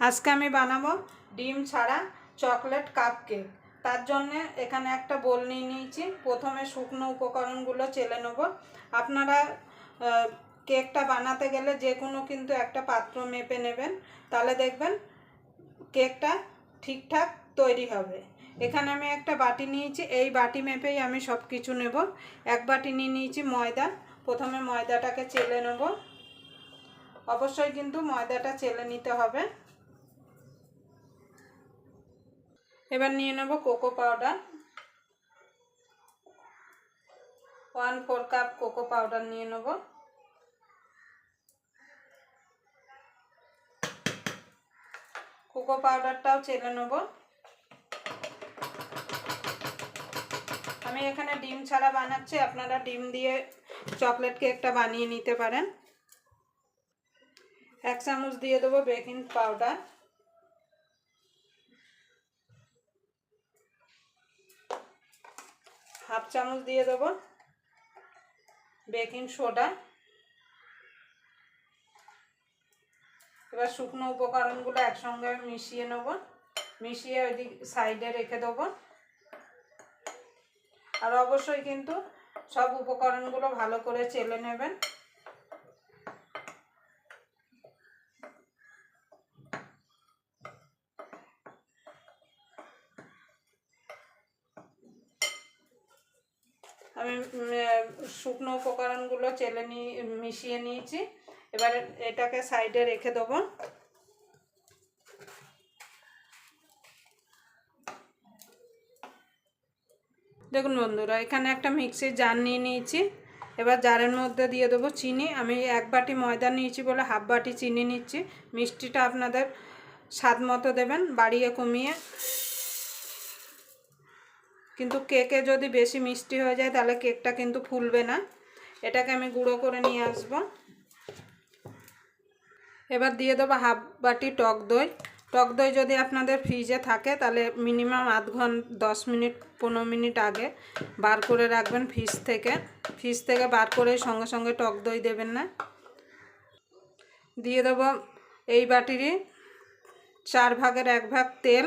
আজকে আমি বানাবো ডিম ছাড়া চকলেট কাপ কেক তার জন্যে এখানে একটা বোল নিয়ে নিয়েছি। প্রথমে শুকনো উপকরণগুলো চেলে নেব। আপনারা কেকটা বানাতে গেলে যে কোনো কিন্তু একটা পাত্র মেপে নেবেন। তাহলে দেখবেন কেকটা ঠিকঠাক তৈরি হবে। এখানে আমি একটা বাটি নিয়েছি। এই বাটি মেপেই আমি সব কিছু নেব। এক বাটি নিয়ে নিয়েছি ময়দা। প্রথমে ময়দাটাকে চেলে নেব। অবশ্যই কিন্তু ময়দাটা চেলে নিতে হবে। এবার নিয়ে নেব cocoa powder. One four cup cocoa powder নিয়ে নেব। কোকো পাউডারটাও চেলে নেব। আমি এখানে ডিম ছাড়া বানাচ্ছি, আপনারা ডিম দিয়ে চকলেট কেকটা বানিয়ে নিতে পারেন। এক চামচ দিয়ে দেবো বেকিং পাউডার। হাফ চামচ দিয়ে দেবো বেকিং সোডা। এবার শুকনো উপকরণগুলো একসঙ্গে মিশিয়ে নেব। মিশিয়ে ওইদিক সাইডে রেখে দেবো। আর অবশ্যই কিন্তু সব উপকরণগুলো ভালো করে চেলে নেবেন। আমি শুকনো উপকরণগুলো চেলে নিয়ে মিশিয়ে নিয়েছি। এবার এটাকে সাইডে রেখে দেবো। দেখুন বন্ধুরা, এখানে একটা মিক্সির জার নিয়ে নিয়েছি। এবার জারের মধ্যে দিয়ে দেবো চিনি। আমি এক বাটি ময়দা নিয়েছি বলে হাফ বাটি চিনি নিচ্ছি। মিষ্টিটা আপনাদের স্বাদ মতো দেবেন, বাড়িয়ে কমিয়ে। কিন্তু কেকে যদি বেশি মিষ্টি হয়ে যায়, তাহলে কেকটা কিন্তু ফুলবে না। এটাকে আমি গুঁড়ো করে নিয়ে আসব। এবার দিয়ে দেবো হাফ বাটি টক দই। টক দই যদি আপনাদের ফ্রিজে থাকে, তাহলে মিনিমাম আধ ঘণ্টা দশ মিনিট, পনেরো মিনিট আগে বার করে রাখবেন ফ্রিজ থেকে। ফ্রিজ থেকে বার করে সঙ্গে সঙ্গে টক দই দেবেন না। দিয়ে দেবো এই বাটিরই চার ভাগের এক ভাগ তেল।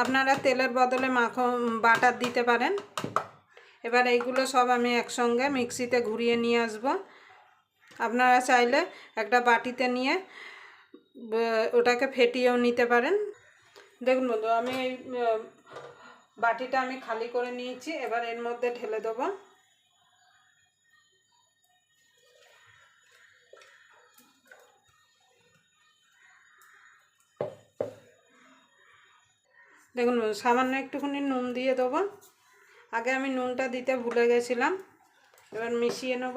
আপনারা তেলের বদলে মাখন, বাটার দিতে পারেন। এবার এইগুলো সব আমি একসঙ্গে মিক্সিতে ঘুরিয়ে নিয়ে আসব। আপনারা চাইলে একটা বাটিতে নিয়ে ওটাকে ফেটিয়েও নিতে পারেন। দেখুন বন্ধু, আমি এই বাটিটা আমি খালি করে নিয়েছি। এবার এর মধ্যে ঢেলে দেবো। দেখুন, সামান্য একটুখানি নুন দিয়ে দেবো। আগে আমি নুনটা দিতে ভুলে গেছিলাম, এবার মিশিয়ে নেব।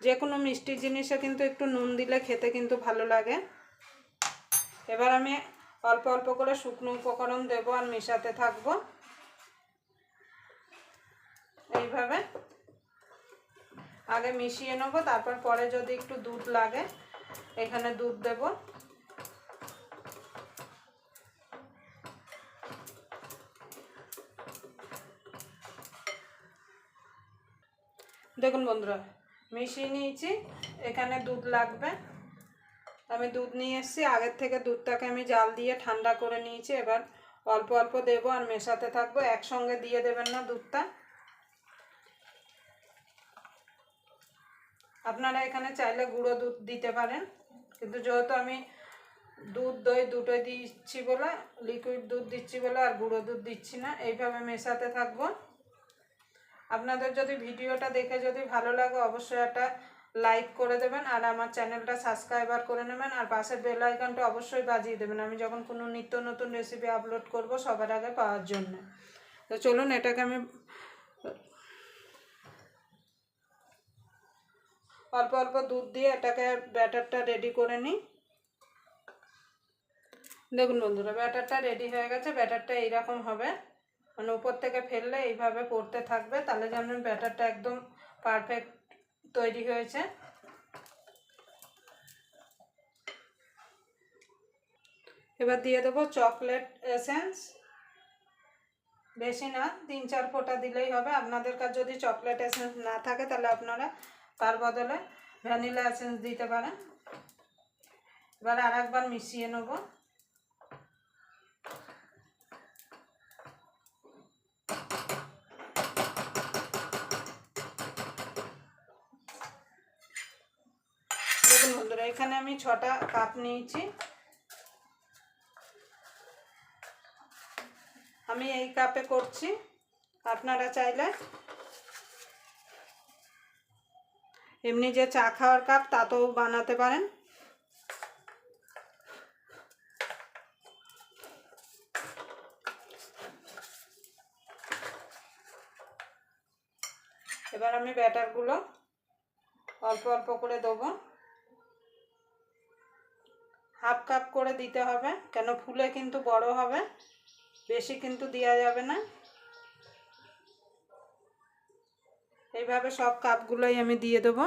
যে কোনো মিষ্টি জিনিসে কিন্তু একটু নুন দিলে খেতে কিন্তু ভালো লাগে। এবার আমি অল্প অল্প করে শুকনো উপকরণ দেবো আর মেশাতে থাকব। এইভাবে। আগে মিশিয়ে নেব, তারপর পরে যদি একটু দুধ লাগে, এখানে দুধ দেবো। দেখুন বন্ধুরা, মিশিয়ে নিয়েছি। এখানে দুধ লাগবে। আমি দুধ নিয়ে এসেছি। আগের থেকে দুধটাকে আমি জাল দিয়ে ঠান্ডা করে নিয়েছি। এবার অল্প অল্প দেবো আর মেশাতে থাকব। একসঙ্গে দিয়ে দেবেন না দুধটা। আপনারা এখানে চাইলে গুঁড়ো দুধ দিতে পারেন। কিন্তু যেহেতু আমি দুধ দই দুটোই দিচ্ছি বলে লিকুইড দুধ দিচ্ছি বলে আর গুঁড়ো দুধ দিচ্ছি না, এইভাবে মেশাতে থাকব। আপনাদের যদি ভিডিওটা দেখে যদি ভালো লাগে, অবশ্যই একটা লাইক করে দেবেন আর আমার চ্যানেলটা সাবস্ক্রাইবার করে নেবেন আর পাশের বেল আইকনটা অবশ্যই বাজিয়ে দেবেন। আমি যখন কোনো নিত্য নতুন রেসিপি আপলোড করব সবার আগে পাওয়ার জন্য। তো চলুন এটাকে আমি অল্প অল্প দুধ দিয়ে এটাকে ব্যাটারটা রেডি করে নিই। দেখুন বন্ধুরা, ব্যাটারটা রেডি হয়ে গেছে, ব্যাটারটা এইরকম হবে। মানে উপর থেকে ফেললে এইভাবে পড়তে থাকবে, তাহলে যেন ব্যাটারটা একদম পারফেক্ট তৈরি হয়েছে। এবার দিয়ে দেবো চকলেট এসেন্স বেশি না, তিন চার ফোঁটা দিলেই হবে। আপনাদের কাছে যদি চকলেট এসেন্স না থাকে, তাহলে আপনারা তার বদলে ভ্যানিলা এসেন্স দিতে পারেন। এবার আর একবার মিশিয়ে নেব দেখুন বন্ধুরা এখানে আমি ছটা কাপ নিয়েছি। আমি এই কাপে করছি। আপনারা চাইলে এমনি যে চা খাওয়ার কাপ, তাতেও বানাতে পারেন। এবার আমি ব্যাটারগুলো অল্প অল্প করে দেবো। হাফ কাপ করে দিতে হবে, কেন ফুলে কিন্তু বড় হবে, বেশি কিন্তু দেওয়া যাবে না। এইভাবে সব কাপগুলোই আমি দিয়ে দেবো।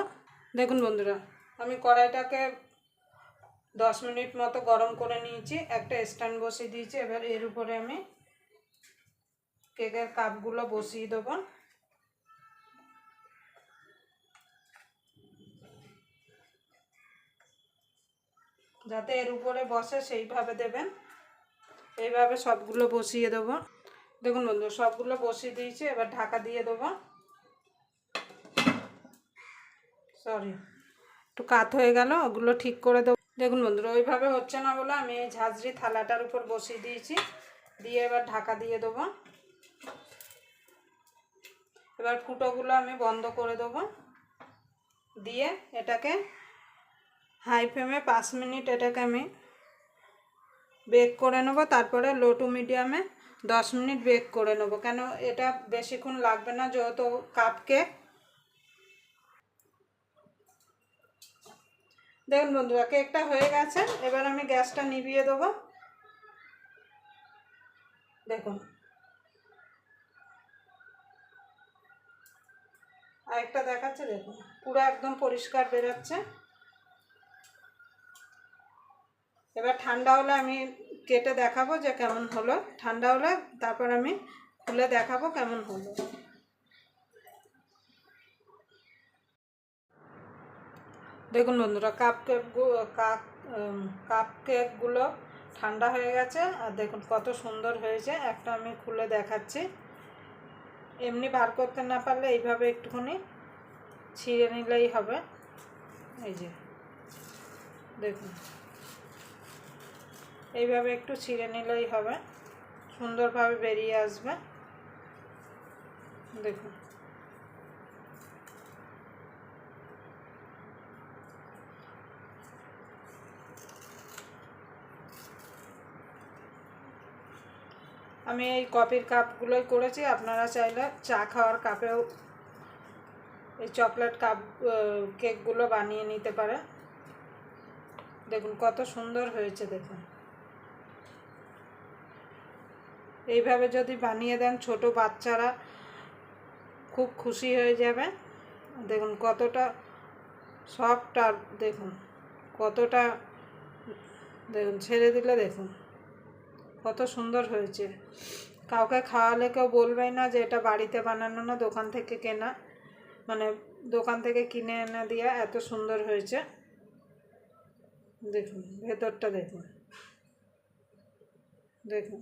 দেখুন বন্ধুরা, আমি কড়াইটাকে দশ মিনিট মতো গরম করে নিয়েছি, একটা স্ট্যান্ড বসিয়ে দিয়েছি, এবার এর উপরে আমি কেকের কাপগুলো বসিয়ে দেবো। যাতে এর উপরে বসে সেইভাবে দেবেন। এইভাবে সবগুলো বসিয়ে দেবো। দেখুন বন্ধু সবগুলো বসিয়ে দিয়েছি, এবার ঢাকা দিয়ে দেবো। সরি একটু কাত হয়ে গেল, ওগুলো ঠিক করে দেবো। দেখুন বন্ধুরা, ওইভাবে হচ্ছে না বলে আমি এই ঝাঁঝরি থালাটার উপর বসিয়ে দিয়েছি। দিয়ে এবার ঢাকা দিয়ে দেবো। এবার ফুটোগুলো আমি বন্ধ করে দেবো। দিয়ে এটাকে হাই ফ্লেমে পাঁচ মিনিট এটাকে আমি বেক করে নেব, তারপরে লো টু মিডিয়ামে দশ মিনিট বেক করে নেব। কেন এটা বেশিক্ষণ লাগবে না, যেহেতু কাপ কেক দেখুন বন্ধুরা, কেকটা হয়ে গেছে, এবার আমি গ্যাসটা নিভিয়ে দেবো। দেখুন। আরেকটা দেখাচ্ছে, দেখুন। পুরো একদম পরিষ্কার বেরোচ্ছে। এবার ঠান্ডা হলে আমি কেটে দেখাবো যে কেমন হলো। ঠান্ডা হলে তারপর আমি খুলে দেখাবো কেমন হলো। দেখুন বন্ধুরা কাপ কেক কাপ কাপ কেকগুলো ঠান্ডা হয়ে গেছে আর দেখুন কত সুন্দর হয়েছে। একটা আমি খুলে দেখাচ্ছি। এমনি বার করতে না পারলে এইভাবে একটুখানি ছিঁড়ে নিলেই হবে। এই যে, দেখুন। এইভাবে একটু ছিঁড়ে নিলেই হবে। সুন্দরভাবে বেরিয়ে আসবে। দেখুন। আমি এই কফির কাপগুলোই করেছি। আপনারা চাইলে চা খাওয়ার কাপেও এই চকলেট কাপ কেকগুলো বানিয়ে নিতে পারেন। দেখুন কত সুন্দর হয়েছে, দেখুন। এইভাবে যদি বানিয়ে দেন ছোট বাচ্চারা খুব খুশি হয়ে যাবে। দেখুন কতটা সফট আর দেখুন কতটা, দেখুন ছেড়ে দিলে দেখুন কত সুন্দর হয়েছে। কাউকে খাওয়ালে কেউ বলবেই না যে এটা বাড়িতে বানানো না, দোকান থেকে কেনা মানে দোকান থেকে কিনে এনে দেওয়া এত সুন্দর হয়েছে। দেখুন ভেতরটা দেখুন। দেখুন।